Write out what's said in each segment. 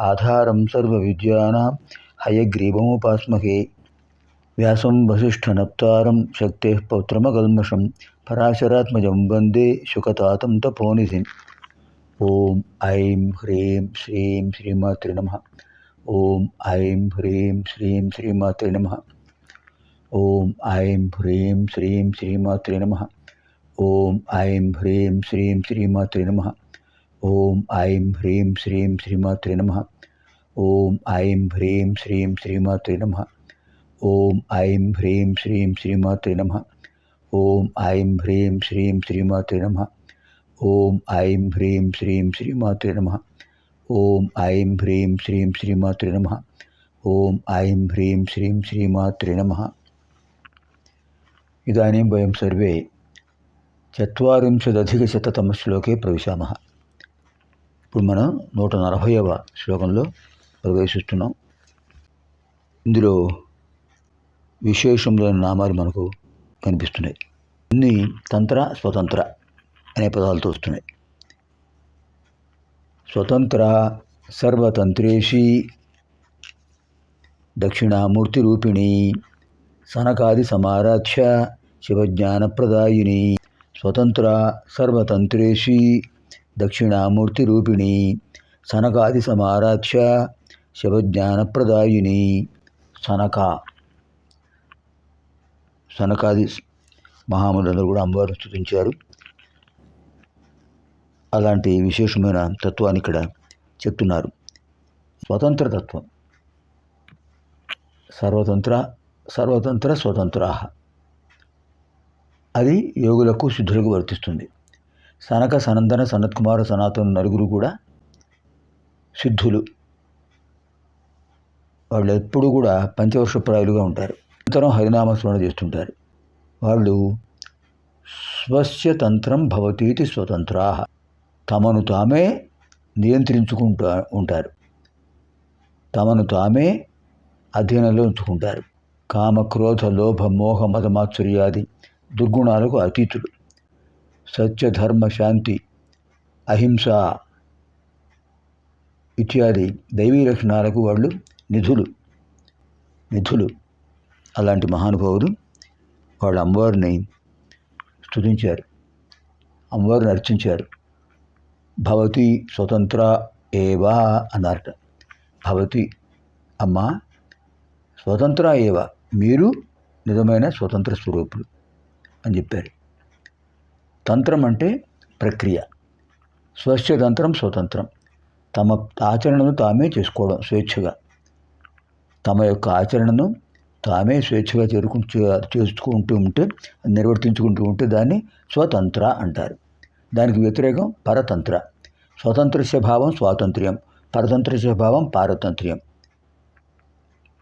आधारं सर्वविद्यानां हयग्रीवमुपास्महे। व्यासं वसिष्ठनप्तारं शक्तेः पौत्रमकल्मषं पराशरात्मज वंदे शुकतातं तपोनिधिम्। ॐ ऐं ह्रीं श्रीं श्रीमातृ नमः। ॐ ऐं ह्रीं श्रीं श्रीमातृ नमः। ॐ ऐं ह्रीं श्रीं श्रीमातृ नमः। ॐ ऐं ह्रीं श्रीं श्रीमातृ नमः। ఓం ఐం హ్రీం శ్రీం శ్రీమాతృ నమ. ఓం ఐం హ్రీం శ్రీం శ్రీమాతృ నమ. ఓం ఐం హ్రీం శ్రీం శ్రీమాతృ నమ. ఓం ఐం హ్రీం శ్రీం శ్రీమాతృ నమ. ఓం ఐం హ్రీం శ్రీం శ్రీమాతృ నమ. ఓం ఐం హ్రీం శ్రీం శ్రీమాతృ నమ. ఓం ఐం హ్రీం శ్రీం శ్రీమాతృ నమ. ఇదానీం వయం సర్వే. చత్వరింశదధికశతతమశ్లోకే ప్రవిశామः. ఇప్పుడు మనం నూట నలభైవ శ్లోకంలో ప్రవేశిస్తున్నాం. ఇందులో విశేషములైన నామాలు మనకు కనిపిస్తున్నాయి. ఇన్ని తంత్ర స్వతంత్ర అనే పదాలతో వస్తున్నాయి. స్వతంత్ర సర్వతంత్రేషి దక్షిణామూర్తి రూపిణి సనకాది సమారాధ్య శివజ్ఞానప్రదాయిని స్వతంత్ర సర్వతంత్రేషి దక్షిణామూర్తి రూపిణి సనకాది సమారాధ్య శివజ్ఞానప్రదాయిని. సనక. సనకాది మహాములందరూ కూడా అమ్మవారిని స్థుతించారు అలాంటి విశేషమైన తత్వాన్ని ఇక్కడ చెప్తున్నారు. స్వతంత్ర తత్వం. సర్వతంత్ర సర్వతంత్ర స్వతంత్ర అది యోగులకు శుద్ధులకు వర్తిస్తుంది. సనక సనందన సనత్కుమార సనాతన్ నలుగురు కూడా సిద్ధులు. వాళ్ళు ఎప్పుడు కూడా పంచవర్షప్రాయులుగా ఉంటారు. నిరంతరం హరినామస్మరణ చేస్తుంటారు. వాళ్ళు స్వస్య తంత్రం భవతీతి స్వతంత్రా. తమను తామే నియంత్రించుకుంటా ఉంటారు. తమను తామే అధీనంలో ఉంచుకుంటారు. కామ క్రోధ లోభ మోహ మతమాత్సర్యాది దుర్గుణాలకు అతీతులు. సత్యధర్మ శాంతి అహింస ఇత్యాది దైవీ లక్షణాలకు వాళ్ళు నిధులు నిధులు. అలాంటి మహానుభావులు వాళ్ళ అమ్మవారిని స్తుతించారు అమ్మవారిని అర్చించారు. భవతి స్వతంత్ర ఏవా అన్నారట. భవతి అమ్మ స్వతంత్ర ఏవ మీరు నిజమైన స్వతంత్ర స్వరూపులు అని చెప్పారు. తంత్రం అంటే ప్రక్రియ. స్వస్య తంత్రం స్వతంత్రం. తమ ఆచరణను తామే చేసుకోవడం స్వేచ్ఛగా. తమ యొక్క ఆచరణను తామే స్వేచ్ఛగా చేరుకు చేసుకుంటూ ఉంటే నిర్వర్తించుకుంటూ ఉంటే దాన్ని స్వతంత్ర అంటారు. దానికి వ్యతిరేకం పరతంత్ర. స్వతంత్రస్య భావం స్వాతంత్ర్యం పరతంత్రస్య భావం పారతంత్ర్యం.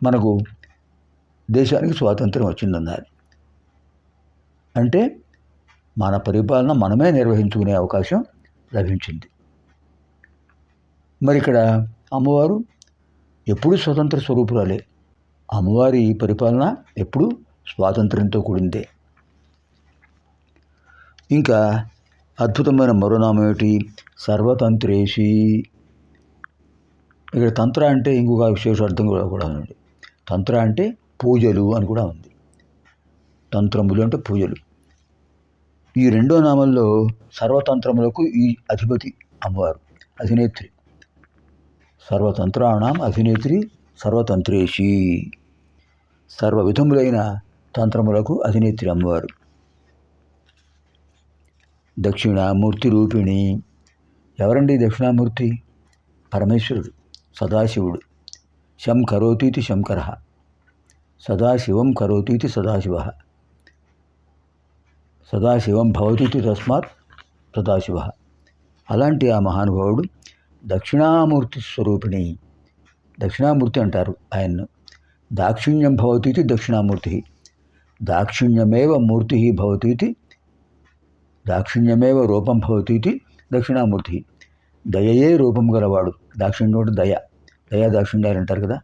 మనకు దేశానికి స్వాతంత్రం వచ్చిందన్నారు. అంటే మన పరిపాలన మనమే నిర్వహించుకునే అవకాశం లభించింది. మరి ఇక్కడ అమ్మవారు ఎప్పుడు స్వతంత్ర స్వరూపురాలే. అమ్మవారి పరిపాలన ఎప్పుడు స్వాతంత్ర్యంతో కూడిందే. ఇంకా అద్భుతమైన మరోనామం ఏమిటి? సర్వతంత్రేషి ఇక్కడ తంత్ర అంటే ఇంకొక విశేష అర్థం కూడా కూడా ఉంది. తంత్ర అంటే పూజలు అని కూడా ఉంది. తంత్రములు అంటే పూజలు. ఈ రెండో నామంలో సర్వతంత్రములకు ఈ అధిపతి అమ్మవారు అధినేత్రి. సర్వతంత్రాణం అధినేత్రి సర్వతంత్రేషి. సర్వ విధములైన తంత్రములకు అధినేత్రి అమ్మవారు. దక్షిణామూర్తి రూపిణి ఎవరండి దక్షిణామూర్తి? పరమేశ్వరుడు సదాశివుడు. శం కరోతీతి శంకర. సదాశివం కరోతీతి సదాశివ. సదాశివం భవతితి తస్మాత్ సదాశివ. అలాంటి ఆ మహానుభావుడు దక్షిణామూర్తి స్వరూపిణి. దక్షిణామూర్తి అంటారు ఆయన్ను. దాక్షిణ్యం భవతి దక్షిణామూర్తి. దాక్షిణ్యమేవ మూర్తి భవతి దాక్షిణ్యమేవ రూపం భవతి దక్షిణామూర్తి. దయయే రూపం గలవాడు. దాక్షిణ్యం అంటే దయ. దయా దాక్షిణ్యాలు అంటారు కదా.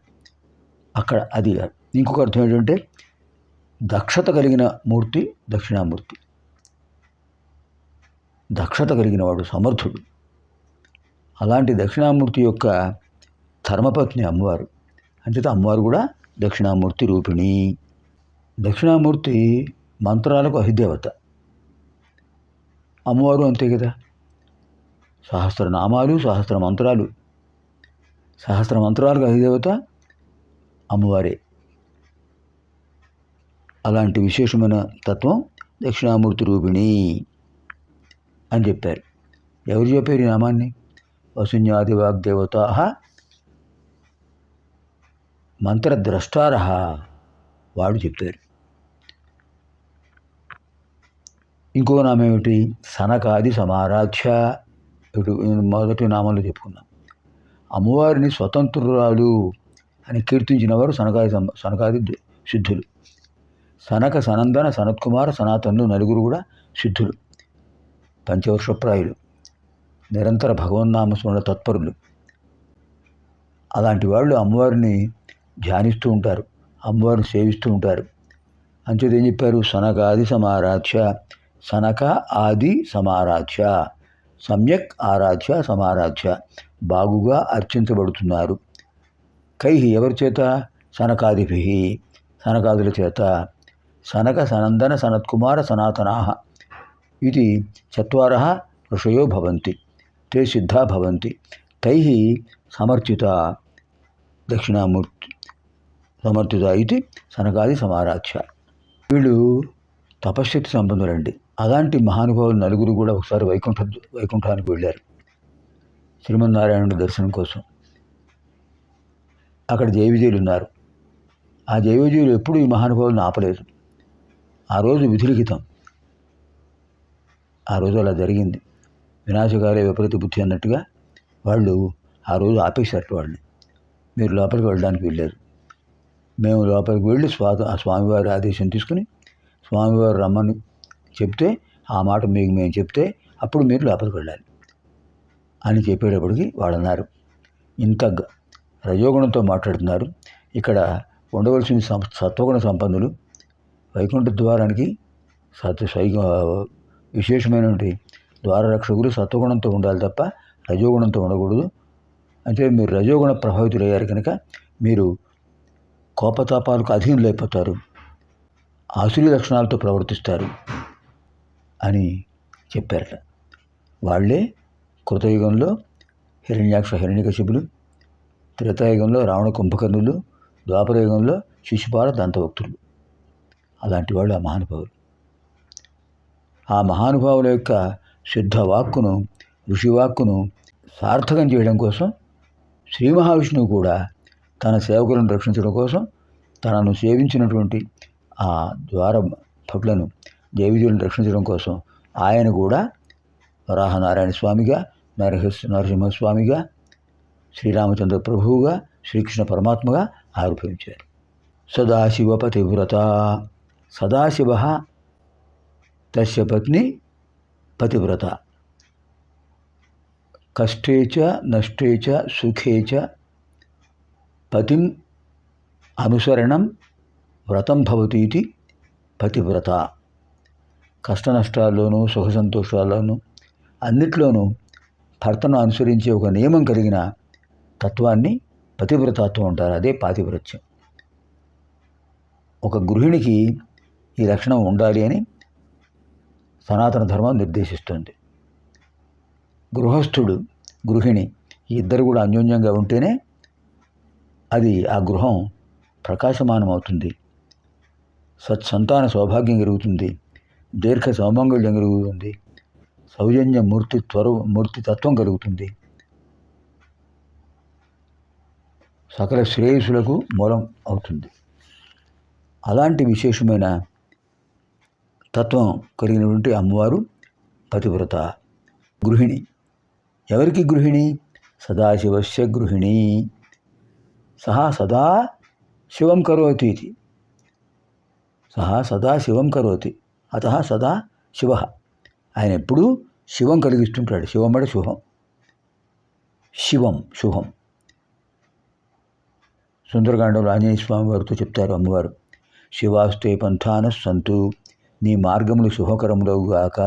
అక్కడ అది ఇంకొక అర్థం ఏంటంటే దక్షత కలిగిన మూర్తి దక్షిణామూర్తి. దక్షత కలిగిన వాడు సమర్థుడు. అలాంటి దక్షిణామూర్తి యొక్క ధర్మపత్ని అమ్మవారు. అంచేత అమ్మవారు కూడా దక్షిణామూర్తి రూపిణి. దక్షిణామూర్తి మంత్రాలకు అధిదేవత. అమ్మవారు అంతే కదా. సహస్రనామాలు సహస్ర మంత్రాలు. సహస్ర మంత్రాలకు అధిదేవత అమ్మవారే. అలాంటి విశేషమైన తత్వం దక్షిణామూర్తి రూపిణి. అని చెప్పారు. ఎవరు చెప్పారు ఈ నామాన్ని? వసున్యాది వాగ్దేవత మంత్రద్రష్టార వాడు చెప్పారు. ఇంకో నామం ఏమిటి? సనకాది సమారాధ్య ఇటు మొదటి నామంలో చెప్పుకున్నాం. అమ్మవారిని స్వతంత్రురాలు అని కీర్తించినవారు సనకాది సనకాది సిద్ధులు సనక సనందన సనత్కుమార సనాతనులు నలుగురు కూడా సిద్ధులు పంచవర్షప్రాయులు నిరంతర భగవన్నామస్మరణ తత్పరులు. అలాంటి వాళ్ళు అమ్మవారిని ధ్యానిస్తూ ఉంటారు అమ్మవారిని సేవిస్తూ ఉంటారు. అంచేత ఏం చెప్పారు? సనకాది సమారాధ్య సనక ఆది సమారాధ్య సమ్యక్ ఆరాధ్య సమారాధ్య బాగుగా అర్చించబడుతున్నారు. కైహి ఎవరి చేత? సనకాదిభి సనకాదుల చేత. సనక సనందన సనత్కుమార సనాతనాహ ఇది చత్వార ఋషయో భవంతి తే సిద్ధా భవంతి తై సమర్చిత దక్షిణామూర్తి సమర్థిత ఇది సనకాది సమారాధ్య వీళ్ళు తపశ్శక్తి సంబంధులండి. అలాంటి మహానుభావులు నలుగురు కూడా ఒకసారి వైకుంఠ వైకుంఠానికి వెళ్ళారు. శ్రీమన్నారాయణుడి దర్శనం కోసం. అక్కడ జయవిజయులు ఉన్నారు. ఆ జయవిజయులు ఎప్పుడు ఈ మహానుభావులను ఆపలేదు. ఆ రోజు విధిలిఖితం. ఆ రోజు అలా జరిగింది. వినాశకాలే విపరీత బుద్ధి అన్నట్టుగా వాళ్ళు ఆ రోజు ఆపేశారు వాళ్ళని. మీరు లోపలికి వెళ్ళడానికి వెళ్ళారు. మేము లోపలికి వెళ్ళి స్వాత ఆ స్వామివారి ఆదేశం తీసుకుని స్వామివారు రమ్మని చెప్తే ఆ మాట మీకు మేము చెప్తే అప్పుడు మీరు లోపలికి వెళ్ళాలి అని చెప్పేటప్పటికి వాళ్ళు అన్నారు ఇంత రజోగుణంతో మాట్లాడుతున్నారు. ఇక్కడ ఉండవలసిన సం- సత్వగుణ సంపన్నులు వైకుంఠ ద్వారానికి సత్ విశేషమైనటువంటి ద్వారరక్షకులు సత్వగుణంతో ఉండాలి తప్ప రజోగుణంతో ఉండకూడదు. అంటే మీరు రజోగుణ ప్రభావితులయ్యారు కనుక మీరు కోపతాపాలకు అధీనులైపోతారు ఆసురి లక్షణాలతో ప్రవర్తిస్తారు అని చెప్పారట. వాళ్ళే కృతయుగంలో హిరణ్యాక్ష హిరణ్యకశిపులు త్రేతాయుగంలో రావణ కుంభకర్ణులు ద్వాపరయుగంలో శిశుపాల దంతభక్తులు. అలాంటి వాళ్ళు ఆ మహానుభావులు. ఆ మహానుభావుల యొక్క శుద్ధ వాక్కును ఋషివాక్కును సార్థకం చేయడం కోసం శ్రీ మహావిష్ణువు కూడా తన సేవకులను రక్షించడం కోసం తనను సేవించినటువంటి ఆ ద్వార భటులను దేవిజులను రక్షించడం కోసం ఆయన కూడా వరాహనారాయణ స్వామిగా నరహ నరసింహస్వామిగా శ్రీరామచంద్ర ప్రభువుగా శ్రీకృష్ణ పరమాత్మగా ఆవిర్భవించారు. సదాశివ పతివ్రత సదాశివ తస్య పత్ని పతివ్రత కష్టే చ నష్టే చ సుఖే చ పతిం అనుసరణం వ్రతం భవతి ఇది పతివ్రత కష్ట నష్టాల్లోనూ సుఖ సంతోషాల్లోనూ అన్నిట్లోనూ భర్తను అనుసరించే ఒక నియమం కలిగిన తత్వాన్ని పతివ్రతత్వం అంటారు అదే పాతివ్రత్యం. ఒక గృహిణికి ఈ లక్షణం ఉండాలి అని సనాతన ధర్మం నిర్దేశిస్తుంది. గృహస్థుడు గృహిణి ఈ ఇద్దరు కూడా అన్యోన్యంగా ఉంటేనే అది ఆ గృహం ప్రకాశమానం అవుతుంది సత్సంతాన సౌభాగ్యం కలుగుతుంది. దీర్ఘ సౌమంగళ్యం కలుగుతుంది. సౌజన్య మూర్తి త్వర మూర్తి తత్వం కలుగుతుంది. సకల శ్రేయస్సులకు మూలం అవుతుంది. అలాంటి విశేషమైన తత్వం కలిగినటువంటి అమ్మవారు పతివ్రత. గృహిణి. ఎవరికి గృహిణి? సదాశివస్య గృహిణి. సహా సదా శివం కరోతి ఇది. సహా సదా శివం కరోతి. అత సదా శివ. ఆయన ఎప్పుడూ శివం కలిగిస్తుంటాడు. శివం అంటే శుభం. శివం శుభం. సుందరకాండంలో ఆంజనేయ స్వామి వారితో చెప్తారు అమ్మవారు. శివాస్తే పంథాన సంతు. నీ మార్గములు శుభకరములవుగాక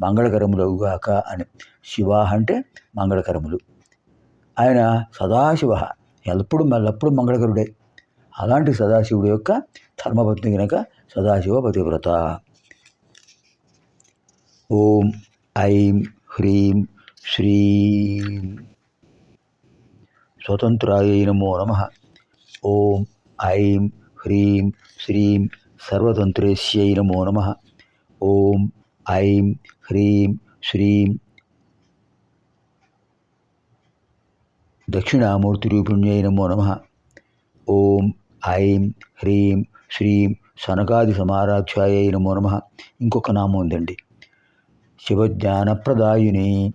మంగళకరములవుగాక అని. శివ అంటే మంగళకరములు. ఆయన సదాశివ. ఎల్లప్పుడు ఎల్లప్పుడూ మంగళకరుడే. అలాంటి సదాశివుడి యొక్క ధర్మపత్ని కనుక సదాశివ పతివ్రత. ఓం ఐం హ్రీం శ్రీం. స్వతంత్రాయ నమో నమ. ఓం ఐం హ్రీం శ్రీం సర్వతంత్రేశ్యై నమో నమ. ఓం ఐం హ్రీం శ్రీం. దక్షిణామూర్తిరూపిణ్యై నమో నమ. ఓం ఐం హ్రీం శ్రీం సనకాది సమారాధ్యాయ నమో నమ. ఇంకొక నామం ఉందండి. శివజ్ఞానప్రదాయిని.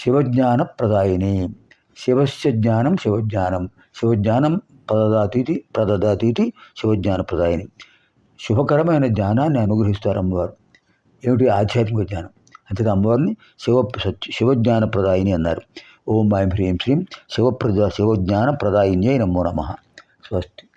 శివజ్ఞానప్రదాయిని. శివస్య జ్ఞానం శివజ్ఞానం. శివజ్ఞానం ప్రదదాతీతి ప్రదదాతీతి శివజ్ఞానప్రదాయిని. శుభకరమైన జ్ఞానాన్ని అనుగ్రహిస్తారు అమ్మవారు. ఏమిటి ఆధ్యాత్మిక జ్ఞానం? అంతే అమ్మవారిని శివ సత్య శివజ్ఞానప్రదాయిని అన్నారు. ఓం మాయం హ్రీం శ్రీం శివప్రద శివజ్ఞానప్రదాయిన్యై నమో నమ. స్వస్తి.